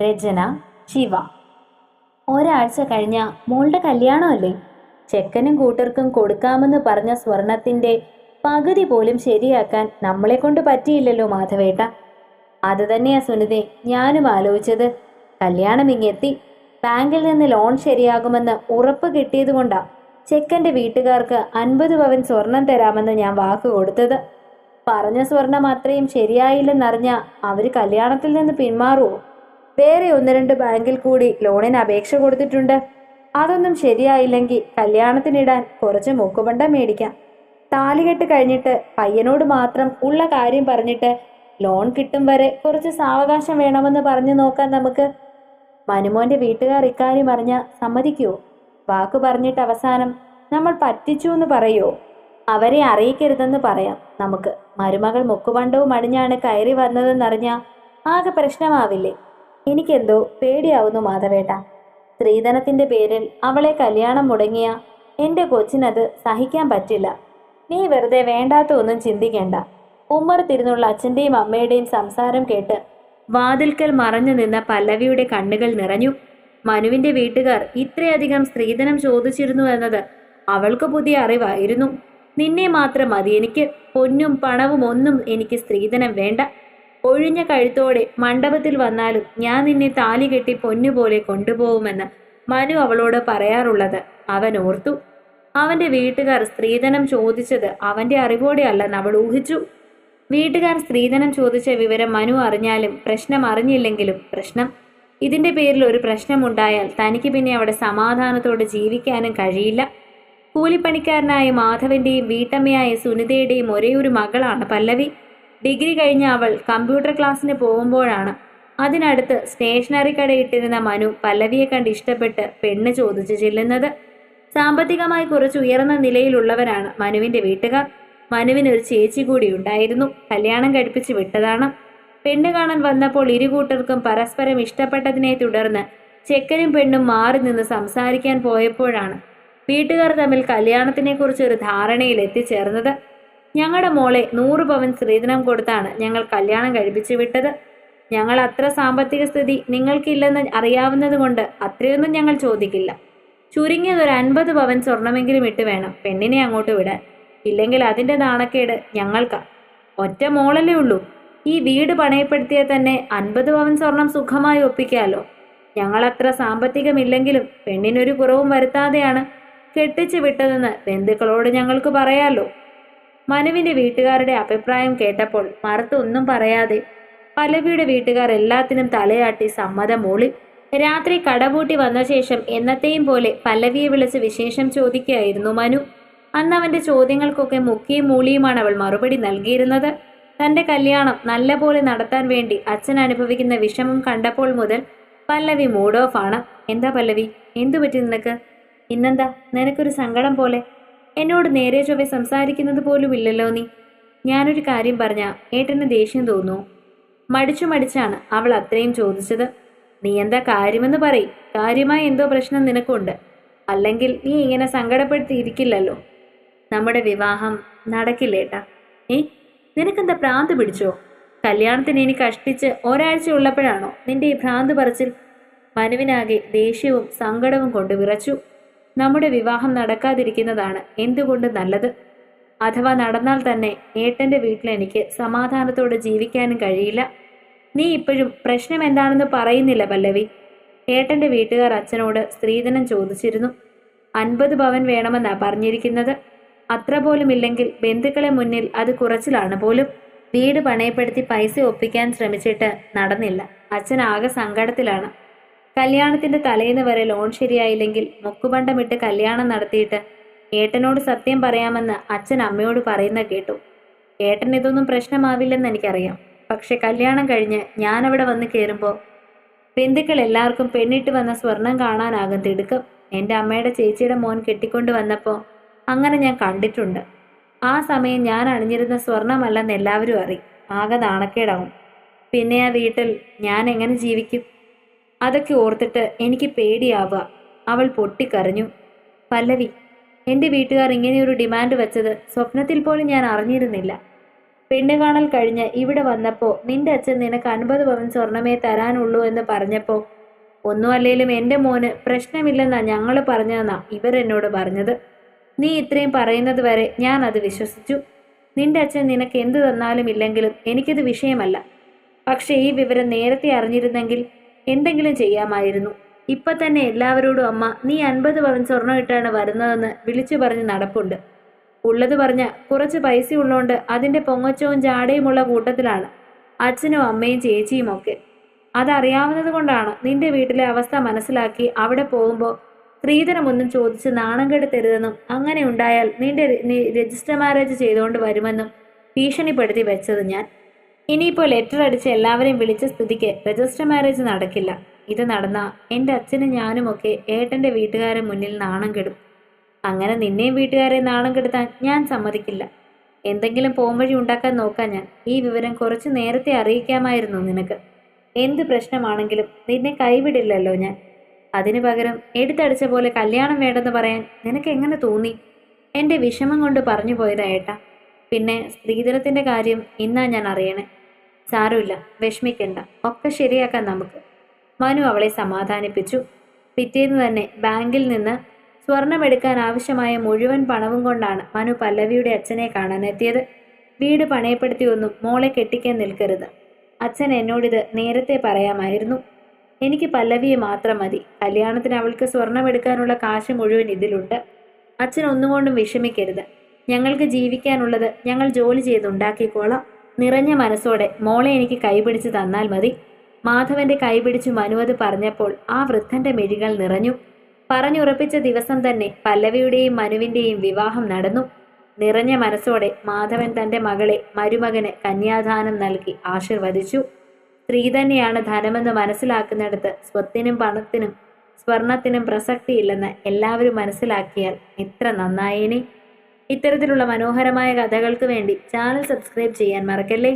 രചന ശിവ. ഒരാഴ്ച കഴിഞ്ഞ മോളുടെ കല്യാണമല്ലേ? ചെക്കനും കൂട്ടർക്കും കൊടുക്കാമെന്ന് പറഞ്ഞ സ്വർണത്തിന്റെ പകുതി പോലും ശരിയാക്കാൻ നമ്മളെ കൊണ്ട് പറ്റിയില്ലല്ലോ മാധവേട്ട. അത് തന്നെയാ സുനിതേ ഞാനും ആലോചിച്ചത്. കല്യാണം ഇങ്ങെത്തി. ബാങ്കിൽ നിന്ന് ലോൺ ശരിയാകുമെന്ന് ഉറപ്പ് കിട്ടിയതുകൊണ്ടാ ചെക്കന്റെ വീട്ടുകാർക്ക് അൻപത് പവൻ സ്വർണം തരാമെന്ന് ഞാൻ വാക്ക് കൊടുത്തത്. പറഞ്ഞ സ്വർണം അത്രയും ശരിയായില്ലെന്നറിഞ്ഞ അവർ കല്യാണത്തിൽ നിന്ന് പിന്മാറുമോ വേറെ ഒന്ന് രണ്ട് ബാങ്കിൽ കൂടി ലോണിന് അപേക്ഷ കൊടുത്തിട്ടുണ്ട്. അതൊന്നും ശരിയായില്ലെങ്കിൽ കല്യാണത്തിനിടാൻ കുറച്ച് മൂക്കുപണ്ട മേടിക്കാം. താലികെട്ട് കഴിഞ്ഞിട്ട് പയ്യനോട് മാത്രം ഉള്ള കാര്യം പറഞ്ഞിട്ട് ലോൺ കിട്ടും വരെ കുറച്ച് സാവകാശം വേണമെന്ന് പറഞ്ഞു നോക്കാൻ നമുക്ക്. മനുമോന്റെ വീട്ടുകാർ ഇക്കാര്യം അറിഞ്ഞ സമ്മതിക്കൂ? വാക്കു പറഞ്ഞിട്ട് അവസാനം നമ്മൾ പറ്റിച്ചു എന്ന് പറയോ? അവരെ അറിയിക്കരുതെന്ന് പറയാം നമുക്ക്. മരുമകൾ മുക്കുപണ്ടവും അടിഞ്ഞാണ് കയറി വന്നതെന്നറിഞ്ഞ ആകെ പ്രശ്നമാവില്ലേ? എനിക്കെന്തോ പേടിയാവുന്നു മാധവേട്ട. സ്ത്രീധനത്തിന്റെ പേരിൽ അവളെ കല്യാണം മുടങ്ങിയ എന്റെ കൊച്ചിനത് സഹിക്കാൻ പറ്റില്ല. നീ വെറുതെ വേണ്ടാത്ത ഒന്നും ചിന്തിക്കേണ്ട. ഉമ്മർ തിരുന്നുള്ള അച്ഛന്റെയും അമ്മയുടെയും സംസാരം കേട്ട് വാതിൽക്കൽ മറഞ്ഞു നിന്ന പല്ലവിയുടെ കണ്ണുകൾ നിറഞ്ഞു. മനുവിന്റെ വീട്ടുകാർ ഇത്രയധികം സ്ത്രീധനം ചോദിച്ചിരുന്നു എന്നത് അവൾക്ക് പുതിയ അറിവായിരുന്നു. നിന്നെ മാത്രം മതി. എനിക്ക് പൊന്നും പണവും ഒന്നും എനിക്ക് സ്ത്രീധനം വേണ്ട. ഒഴിഞ്ഞ കഴുത്തോടെ മണ്ഡപത്തിൽ വന്നാലും ഞാൻ നിന്നെ താലി കെട്ടി പൊന്നുപോലെ കൊണ്ടുപോകുമെന്ന് മനു അവളോട് പറയാറുള്ളത് അവൻ ഓർത്തു. അവന്റെ വീട്ടുകാർ സ്ത്രീധനം ചോദിച്ചത് അവന്റെ അറിവോടെ അല്ലെന്ന് അവൾ ഊഹിച്ചു. വീട്ടുകാർ സ്ത്രീധനം ചോദിച്ച വിവരം മനു അറിഞ്ഞാലും പ്രശ്നം അറിഞ്ഞില്ലെങ്കിലും പ്രശ്നം. ഇതിന്റെ പേരിൽ ഒരു പ്രശ്നമുണ്ടായാൽ തനിക്ക് പിന്നെ അവിടെ സമാധാനത്തോടെ ജീവിക്കാനും കഴിയില്ല. കൂലിപ്പണിക്കാരനായ മാധവന്റെയും വീട്ടമ്മയായ സുനിതയുടെയും ഒരേ ഒരു മകളാണ് പല്ലവി. ഡിഗ്രി കഴിഞ്ഞ അവൾ കമ്പ്യൂട്ടർ ക്ലാസ്സിന് പോകുമ്പോഴാണ്. അതിനടുത്ത് സ്റ്റേഷനറി കടയിട്ടിരുന്ന മനു പല്ലവിയെ കണ്ട് ഇഷ്ടപ്പെട്ട് പെണ്ണ് ചോദിച്ചു ചെല്ലുന്നത്. സാമ്പത്തികമായി കുറച്ച് ഉയർന്ന നിലയിലുള്ളവരാണ് മനുവിന്റെ വീട്ടുകാർ. മനുവിന് ഒരു ചേച്ചി കൂടി ഉണ്ടായിരുന്നു. കല്യാണം കഴിപ്പിച്ച് വിട്ടതാണ്. പെണ്ണ് കാണാൻ വന്നപ്പോൾ ഇരുകൂട്ടർക്കും പരസ്പരം ഇഷ്ടപ്പെട്ടതിനെ തുടർന്ന് ചെക്കനും പെണ്ണും മാറി നിന്ന് സംസാരിക്കാൻ പോയപ്പോഴാണ് വീട്ടുകാർ തമ്മിൽ കല്യാണത്തിനെക്കുറിച്ച് ഒരു ധാരണയിൽ എത്തിച്ചേർന്നത്. ഞങ്ങളുടെ മോളെ നൂറ് പവൻ സ്ത്രീധനം കൊടുത്താണ് ഞങ്ങൾ കല്യാണം കഴിപ്പിച്ചു വിട്ടത്. ഞങ്ങൾ അത്ര സാമ്പത്തിക സ്ഥിതി നിങ്ങൾക്കില്ലെന്ന് അറിയാവുന്നതുകൊണ്ട് അത്രയൊന്നും ഞങ്ങൾ ചോദിക്കില്ല. ചുരുങ്ങിയത് ഒരു അൻപത് പവൻ സ്വർണമെങ്കിലും ഇട്ട് വേണം പെണ്ണിനെ അങ്ങോട്ട് വിടാൻ. ഇല്ലെങ്കിൽ അതിന്റെ നാണക്കേട് ഞങ്ങൾക്കാ. ഒറ്റ മോളല്ലേ ഉള്ളൂ. ഈ വീട് പണയപ്പെടുത്തിയാൽ തന്നെ അൻപത് പവൻ സ്വർണം സുഖമായി ഒപ്പിക്കാലോ. ഞങ്ങളത്ര സാമ്പത്തികമില്ലെങ്കിലും പെണ്ണിനൊരു കുറവും വരുത്താതെയാണ് കെട്ടിച്ചു വിട്ടതെന്ന് ബന്ധുക്കളോട് ഞങ്ങൾക്ക് പറയാലോ. മനുവിന്റെ വീട്ടുകാരുടെ അഭിപ്രായം കേട്ടപ്പോൾ മറുത്തൊന്നും പറയാതെ പല്ലവിയുടെ വീട്ടുകാർ എല്ലാത്തിനും തലയാട്ടി സമ്മതം മൂളി. രാത്രി കടപൂട്ടി വന്ന ശേഷം എന്നത്തെയും പോലെ പല്ലവിയെ വിളിച്ച് വിശേഷം ചോദിക്കുകയായിരുന്നു മനു. അന്ന് അവന്റെ ചോദ്യങ്ങൾക്കൊക്കെ മുക്കിയും മൂളിയുമാണ് അവൾ മറുപടി നൽകിയിരുന്നത്. തന്റെ കല്യാണം നല്ല പോലെ നടത്താൻ വേണ്ടി അച്ഛൻ അനുഭവിക്കുന്ന വിഷമം കണ്ടപ്പോൾ മുതൽ പല്ലവി മൂഡ് ഓഫ് ആണ്. എന്താ പല്ലവി? എന്തു പറ്റി നിനക്ക്? ഇന്നെന്താ? നിനക്കൊരു സങ്കടം പോലെ. എന്നോട് നേരെ ചൊവ്വെ സംസാരിക്കുന്നത് പോലുമില്ലല്ലോ നീ. ഞാനൊരു കാര്യം പറഞ്ഞ ഏട്ടന് ദേഷ്യം തോന്നുന്നു. മടിച്ചു മടിച്ചാണ് അവൾ അത്രയും ചോദിച്ചത്. നീ എന്താ കാര്യമെന്ന് പറയും. കാര്യമായ എന്തോ പ്രശ്നം നിനക്കുണ്ട്. അല്ലെങ്കിൽ നീ ഇങ്ങനെ സങ്കടപ്പെടുത്തിയിരിക്കില്ലല്ലോ. നമ്മുടെ വിവാഹം നടക്കില്ലേട്ടാ ഏ? നിനക്കെന്താ ഭ്രാന്ത് പിടിച്ചോ? കല്യാണത്തിന് ഇനി കഷ്ടിച്ച് ഒരാഴ്ച ഉള്ളപ്പോഴാണോ നിന്റെ ഈ ഭ്രാന്ത് പറച്ചിൽ? മനുവിനാകെ ദേഷ്യവും സങ്കടവും കൊണ്ട് വിറച്ചു. നമ്മുടെ വിവാഹം നടക്കാതിരിക്കുന്നതാണ് എന്തുകൊണ്ട് നല്ലത്? അഥവാ നടന്നാൽ തന്നെ ഏട്ടന്റെ വീട്ടിൽ എനിക്ക് സമാധാനത്തോടെ ജീവിക്കാനും കഴിയില്ല. നീ ഇപ്പോഴും പ്രശ്നം എന്താണെന്ന് പറയുന്നില്ല പല്ലവി. ഏട്ടന്റെ വീട്ടുകാർ അച്ഛനോട് സ്ത്രീധനം ചോദിച്ചിരുന്നു. അൻപത് ഭവൻ വേണമെന്നാ പറഞ്ഞിരിക്കുന്നത്. അത്ര പോലും ഇല്ലെങ്കിൽ ബന്ധുക്കളെ മുന്നിൽ അത് കുറച്ചിലാണ് പോലും. വീട് പണയപ്പെടുത്തി പൈസ ഒപ്പിക്കാൻ ശ്രമിച്ചിട്ട് നടന്നില്ല. അച്ഛൻ ആകെ സങ്കടത്തിലാണ്. കല്യാണത്തിന്റെ തലേന്ന് വരെ ലോൺ ശരിയായില്ലെങ്കിൽ മുക്കുബണ്ടമിട്ട് കല്യാണം നടത്തിയിട്ട് ഏട്ടനോട് സത്യം പറയാമെന്ന് അച്ഛൻ അമ്മയോട് പറയുന്ന കേട്ടു. ഏട്ടൻ ഇതൊന്നും പ്രശ്നമാവില്ലെന്ന് എനിക്കറിയാം. പക്ഷെ കല്യാണം കഴിഞ്ഞ് ഞാനവിടെ വന്ന് കയറുമ്പോൾ ബന്ധുക്കൾ എല്ലാവർക്കും പെണ്ണിട്ട് വന്ന സ്വർണം കാണാനാകും തിടുക്കം. എന്റെ അമ്മയുടെ ചേച്ചിയുടെ മോൻ കെട്ടിക്കൊണ്ട് വന്നപ്പോൾ അങ്ങനെ ഞാൻ കണ്ടിട്ടുണ്ട്. ആ സമയം ഞാൻ അണിഞ്ഞിരുന്ന സ്വർണമല്ലെന്ന് എല്ലാവരും അറി ആകെ നാണക്കേടാവും. പിന്നെ ആ വീട്ടിൽ ഞാൻ എങ്ങനെ ജീവിക്കും? അതൊക്കെ ഓർത്തിട്ട് എനിക്ക് പേടിയാവുക. അവൾ പൊട്ടിക്കരഞ്ഞു. പല്ലവി എന്റെ വീട്ടുകാർ ഇങ്ങനെയൊരു ഡിമാൻഡ് വെച്ചത് സ്വപ്നത്തിൽ പോലും ഞാൻ അറിഞ്ഞിരുന്നില്ല. പെണ്ണ് കാണൽ കഴിഞ്ഞ് ഇവിടെ വന്നപ്പോൾ നിന്റെ അച്ഛൻ നിനക്ക് അൻപത് പവൻ സ്വർണമേ തരാനുള്ളൂ എന്ന് പറഞ്ഞപ്പോൾ ഒന്നും അല്ലേലും എന്റെ മോന് പ്രശ്നമില്ലെന്നാ ഞങ്ങൾ പറഞ്ഞതെന്നാ ഇവരെന്നോട് പറഞ്ഞത്. നീ ഇത്രയും പറയുന്നത് വരെ ഞാൻ അത് വിശ്വസിച്ചു. നിന്റെ അച്ഛൻ നിനക്ക് എന്തു തന്നാലും ഇല്ലെങ്കിലും എനിക്കിത് വിഷയമല്ല. പക്ഷേ ഈ വിവരം നേരത്തെ അറിഞ്ഞിരുന്നെങ്കിൽ എന്തെങ്കിലും ചെയ്യാമായിരുന്നു. ഇപ്പൊ തന്നെ എല്ലാവരോടും അമ്മ നീ അൻപത് പവൻ സ്വർണം ഇട്ടാണ് വരുന്നതെന്ന് വിളിച്ചു പറഞ്ഞ് നടപ്പുണ്ട്. ഉള്ളത് പറഞ്ഞ കുറച്ച് പൈസ ഉള്ളോണ്ട് അതിന്റെ പൊങ്ങച്ചവും ജാടയുമുള്ള കൂട്ടത്തിലാണ്. അച്ഛനും അമ്മയും ചേച്ചിയും ഒക്കെ. അതറിയാവുന്നത് കൊണ്ടാണ് നിന്റെ വീട്ടിലെ അവസ്ഥ മനസ്സിലാക്കി അവിടെ പോകുമ്പോൾ സ്ത്രീധനമൊന്നും ചോദിച്ച് നാണം കെടുത്തരുതെന്നും അങ്ങനെ ഉണ്ടായാൽ നിന്റെ നീ രജിസ്റ്റർ മാരേജ് ചെയ്തുകൊണ്ട് വരുമെന്നും ഭീഷണിപ്പെടുത്തി വെച്ചത് ഞാൻ. ഇനിയിപ്പോൾ ലെറ്റർ അടിച്ച് എല്ലാവരെയും വിളിച്ച സ്ഥിതിക്ക് രജിസ്റ്റർ മാരേജ് നടക്കില്ല. ഇത് നടന്ന എന്റെ അച്ഛനും ഞാനുമൊക്കെ ഏട്ടന്റെ വീട്ടുകാരെ മുന്നിൽ നാണം കെടും. അങ്ങനെ നിന്നെയും വീട്ടുകാരെ നാണം കെടുത്താൻ ഞാൻ സമ്മതിക്കില്ല. എന്തെങ്കിലും പോംവഴി ഉണ്ടാക്കാൻ നോക്കാൻ ഞാൻ. ഈ വിവരം കുറച്ച് നേരത്തെ അറിയിക്കാമായിരുന്നു നിനക്ക്. എന്ത് പ്രശ്നമാണെങ്കിലും നിന്നെ കൈവിടില്ലല്ലോ ഞാൻ. അതിനു പകരം എടുത്തടിച്ച പോലെ കല്യാണം വേണ്ടെന്ന് പറയാൻ നിനക്ക് എങ്ങനെ തോന്നി? എന്റെ വിഷമം കൊണ്ട് പറഞ്ഞു പോയതാ ഏട്ടാ. പിന്നെ സ്ത്രീധനത്തിന്റെ കാര്യം ഇന്നാ ഞാൻ അറിയണേ. സാരമില്ല വിഷമിക്കണ്ട. ഒക്കെ ശരിയാക്കാം നമുക്ക്. മനു അവളെ സമാധാനിപ്പിച്ചു. പിറ്റേന്ന് തന്നെ ബാങ്കിൽ നിന്ന് സ്വർണമെടുക്കാൻ ആവശ്യമായ മുഴുവൻ പണവും കൊണ്ടാണ് മനു പല്ലവിയുടെ അച്ഛനെ കാണാനെത്തിയത്. വീട് പണയപ്പെടുത്തിയൊന്നും മോളെ കെട്ടിക്കാൻ നിൽക്കരുത്. അച്ഛൻ എന്നോടിത് നേരത്തെ പറയാമായിരുന്നു. എനിക്ക് പല്ലവിയെ മാത്രം മതി. കല്യാണത്തിന് അവൾക്ക് സ്വർണമെടുക്കാനുള്ള കാശ് മുഴുവൻ ഇതിലുണ്ട്. അച്ഛൻ ഒന്നുകൊണ്ടും വിഷമിക്കരുത്. ഞങ്ങൾക്ക് ജീവിക്കാനുള്ളത് ഞങ്ങൾ ജോലി ചെയ്തുണ്ടാക്കിക്കോളാം. നിറഞ്ഞ മനസ്സോടെ മോളെ എനിക്ക് കൈപിടിച്ച് തന്നാൽ മതി. മാധവന്റെ കൈപിടിച്ച് മനുവത് പറഞ്ഞപ്പോൾ ആ വൃദ്ധന്റെ മിഴികൾ നിറഞ്ഞു. പറഞ്ഞുറപ്പിച്ച ദിവസം തന്നെ പല്ലവിയുടെയും മനുവിന്റെയും വിവാഹം നടന്നു. നിറഞ്ഞ മനസ്സോടെ മാധവൻ തന്റെ മകളെ മരുമകന് കന്യാദാനം നൽകി ആശീർവദിച്ചു. സ്ത്രീ തന്നെയാണ് ധനമെന്ന് മനസ്സിലാക്കുന്നിടത്ത് സ്വത്തിനും പണത്തിനും സ്വർണത്തിനും പ്രസക്തിയില്ലെന്ന് എല്ലാവരും മനസ്സിലാക്കിയാൽ എത്ര നന്നായേനെ. ഇത്തരത്തിലുള്ള മനോഹരമായ കഥകൾക്ക് വേണ്ടി ചാനൽ സബ്സ്ക്രൈബ് ചെയ്യാൻ മറക്കല്ലേ?